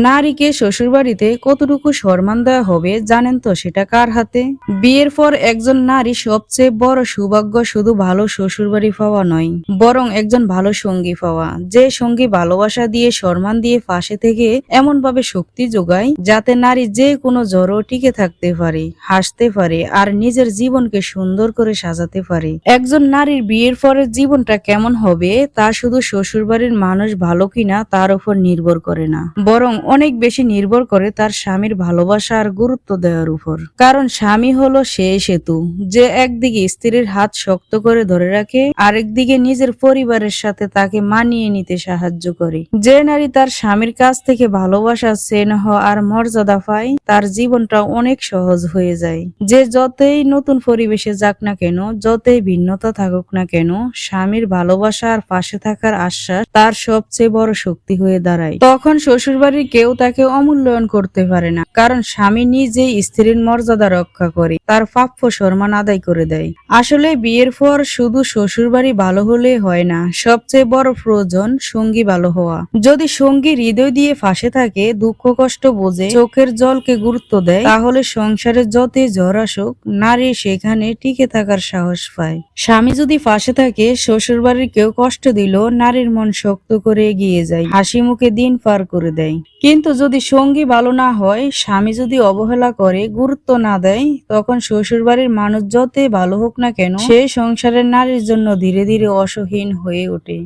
নারীকে শ্বশুরবাড়িতে কতটুকু সম্মান দেওয়া হবে জানেন তো সেটা কার হাতে? বিয়ের পর একজন নারী সবচেয়ে বড় সৌভাগ্য শুধু ভালো শ্বশুরবাড়ি পাওয়া নয়, বরং একজন ভালো সঙ্গী পাওয়া। যে সঙ্গী ভালোবাসা দিয়ে সম্মান দিয়ে পাশে থেকে এমন ভাবে শক্তি যোগায় যাতে নারী যে কোনো জ্বরও টিকে থাকতে পারে, হাসতে পারে আর নিজের জীবনকে সুন্দর করে সাজাতে পারে। একজন নারীর বিয়ের পরের জীবনটা কেমন হবে তা শুধু শ্বশুরবাড়ির মানুষ ভালো কিনা তার উপর নির্ভর করে না, বরং অনেক বেশি নির্ভর করে তার স্বামীর ভালোবাসা আর গুরুত্ব দেওয়ার উপর। কারণ স্বামী হলো সেই সেতু, যে একদিকে স্ত্রীর হাত শক্ত করে ধরে রাখে, আরেকদিকে নিজের পরিবারের সাথে তাকে মানিয়ে নিতে সাহায্য করে। যে নারী তার স্বামীর কাছ থেকে ভালোবাসা, স্নেহ আর মর্যাদা পায়, তার জীবনটা অনেক সহজ হয়ে যায়। যে যতই নতুন পরিবেশে যাক না কেন, যতই ভিন্নতা থাকুক না কেন, স্বামীর ভালোবাসা আর পাশে থাকার আশ্বাস তার সবচেয়ে বড় শক্তি হয়ে দাঁড়ায়। তখন শ্বশুরবাড়ির কেউ তাকে অমূল্যায়ন করতে পারে না। কারণ স্বামী নিজেই স্ত্রীর মর্যাদা রক্ষা করে, তার প্রাপ্য সম্মান আদায় করে দেয়। আসলে বিয়ের পর শুধু শ্বশুরবাড়ি ভালো হলে হয় না, সবচেয়ে বড় প্রয়োজন সঙ্গী ভালো হওয়া। যদি সঙ্গী হৃদয় দিয়ে ফাঁসে থাকে, দুঃখ কষ্ট বোঝে, চোখের জলকে গুরুত্ব দেয়, তাহলে সংসারে যতই ঝড় আসুক, নারী সেখানে টিকে থাকার সাহস পায়। স্বামী যদি ফাঁসে থাকে, শ্বশুরবাড়ির কেউ কষ্ট দিল নারীর মন শক্ত করে এগিয়ে যায়, হাসি মুখে দিন পার করে দেয়। কিন্তু যদি সঙ্গী ভালো না হয়, স্বামী যদি অবহেলা করে, গুরুত্ব না দেয়, তখন শ্বশুরবাড়ির মানুষ যতই ভালো হোক না কেন, সে সংসারের নারীর জন্য ধীরে ধীরে অসহীন হয়ে ওঠে।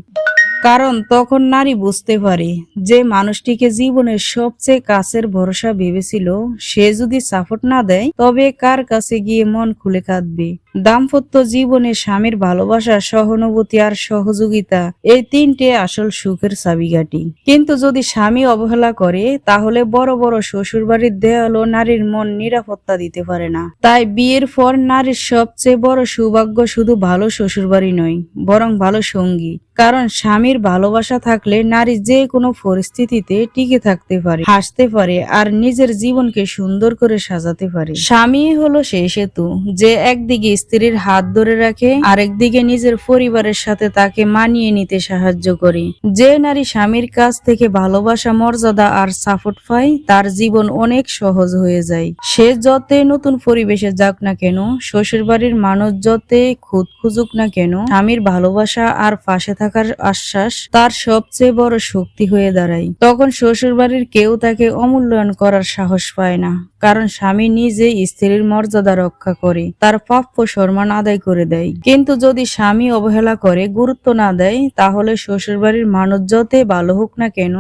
কারণ তখন নারী বুঝতে পারে যে মানুষটিকে জীবনের সবচেয়ে কাছের ভরসা ভেবেছিল, সে যদি সাপোর্ট না দেয়, তবে কার কাছে গিয়ে মন খুলে কাঁদবে? দাম্পত্য জীবনে স্বামীর ভালোবাসা, সহানুভূতি আর সহযোগিতা, এই তিনটে আসল সুখের চাবিকাঠি। কিন্তু যদি স্বামী অবহেলা করে, তাহলে বড় বড় শ্বশুরবাড়ির দেয়ালও নারীর মন নিরাপত্তা দিতে পারে না। তাই বিয়ের পর নারীর সবচেয়ে বড় সৌভাগ্য শুধু ভালো শ্বশুরবাড়ি নয়, বরং ভালো সঙ্গী। কারণ স্বামীর ভালোবাসা থাকলে নারী যে কোনো পরিস্থিতিতে টিকে থাকতে পারে, হাসতে পারে আর নিজের জীবনকে সুন্দর করে সাজাতে পারে। স্বামী হলো সেই সেতু, যে একদিকে স্ত্রীর হাত ধরে রাখে, আরেকদিকে নিজের পরিবারের সাথে তাকে মানিয়ে নিতে সাহায্য করে। যে নারী স্বামীর কাছ থেকে ভালোবাসা, মর্যাদা আর সাপোর্ট পায়, তার জীবন অনেক সহজ হয়ে যায়। সে যতই নতুন পরিবেশে যাক না কেন শ্বশুর বাড়ির মানুষ যতই খুদ খুঁজুক না কেন, স্বামীর ভালোবাসা আর পাশে থাকার আশ্বাস তার সবচেয়ে বড় শক্তি হয়ে দাঁড়ায়। তখন শ্বশুর বাড়ির কেউ তাকে অমূল্যায়ন করার সাহস পায় না। কারণ স্বামী নিজে স্ত্রীর মর্যাদা রক্ষা করে, তার প্রাপ্য সম্মান আদায় করে দেয়। কিন্তু যদি স্বামী অবহেলা করে, গুরুত্ব না দেয়, তাহলে শ্বশুরবাড়ির মানুষ যতই ভালো হোক না কেন,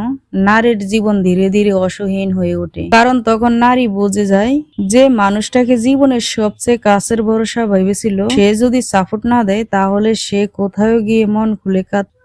নারীর জীবন ধীরে ধীরে অসহীন হয়ে ওঠে। কারণ তখন নারী বুঝে যায়, যে মানুষটাকে জীবনের সবচেয়ে কাছের ভরসা ভেবেছিল, সে যদি সাপোর্ট না দেয়, তাহলে সে কোথাও গিয়ে মন খুলে কাঁদতে